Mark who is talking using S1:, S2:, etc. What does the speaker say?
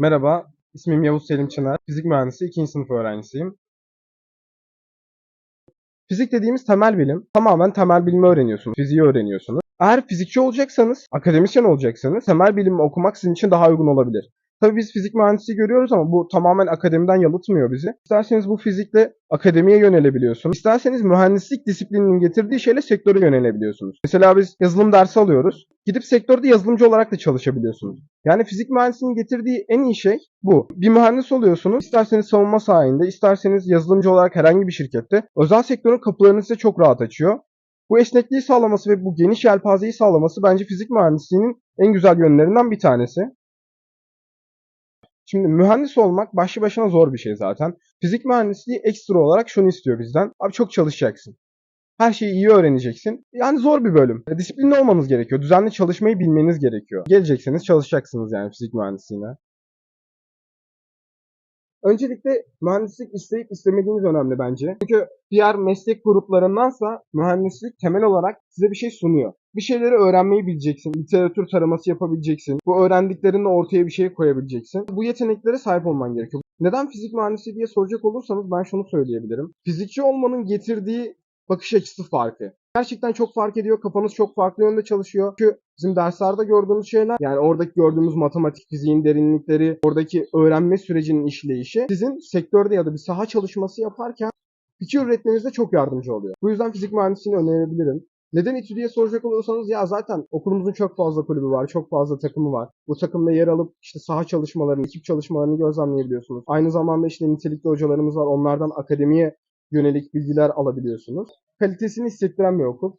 S1: Merhaba, ismim Yavuz Selim Çınar. Fizik mühendisi 2. sınıf öğrencisiyim. Fizik dediğimiz temel bilim. Tamamen temel bilimi öğreniyorsunuz. Fiziği öğreniyorsunuz. Eğer fizikçi olacaksanız, akademisyen olacaksanız temel bilimi okumak sizin için daha uygun olabilir. Tabii biz fizik mühendisi görüyoruz ama bu tamamen akademiden yalıtmıyor bizi. İsterseniz bu fizikle akademiye yönelebiliyorsunuz. İsterseniz mühendislik disiplininin getirdiği şeyle sektöre yönelebiliyorsunuz. Mesela biz yazılım dersi alıyoruz. Gidip sektörde yazılımcı olarak da çalışabiliyorsunuz. Yani fizik mühendisliğinin getirdiği en iyi şey bu. Bir mühendis oluyorsunuz. İsterseniz savunma sahinde, isterseniz yazılımcı olarak herhangi bir şirkette özel sektörün kapılarını size çok rahat açıyor. Bu esnekliği sağlaması ve bu geniş yelpazeyi sağlaması bence fizik mühendisliğinin en güzel yönlerinden bir tanesi. Şimdi mühendis olmak başlı başına zor bir şey zaten. Fizik mühendisliği ekstra olarak şunu istiyor bizden. Abi çok çalışacaksın. Her şeyi iyi öğreneceksin. Yani zor bir bölüm. E, Disiplinli olmanız gerekiyor. Düzenli çalışmayı bilmeniz gerekiyor. Gelecekseniz çalışacaksınız yani fizik mühendisliğine. Öncelikle mühendislik isteyip istemediğiniz önemli bence. Çünkü diğer meslek gruplarındansa mühendislik temel olarak size bir şey sunuyor. Bir şeyleri öğrenmeyi bileceksin. Literatür taraması yapabileceksin. Bu öğrendiklerinle ortaya bir şey koyabileceksin. Bu yeteneklere sahip olman gerekiyor. Neden fizik mühendisi diye soracak olursanız ben şunu söyleyebilirim. Fizikçi olmanın getirdiği bakış açısı farkı. Gerçekten çok fark ediyor. Kafanız çok farklı yönde çalışıyor. Çünkü bizim derslerde gördüğümüz şeyler yani oradaki gördüğümüz matematik fiziğin derinlikleri, oradaki öğrenme sürecinin işleyişi sizin sektörde ya da bir saha çalışması yaparken fikir üretmenizde çok yardımcı oluyor. Bu yüzden fizik mühendisliğini önerebilirim. Neden İTÜ diye soracak olursanız ya zaten okulumuzun çok fazla kulübü var, çok fazla takımı var. Bu takımda yer alıp işte saha çalışmalarını, ekip çalışmalarını gözlemleyebiliyorsunuz. Aynı zamanda işte nitelikli hocalarımız var. Onlardan akademiye yönelik bilgiler alabiliyorsunuz. Kalitesini hissettiren bir okul.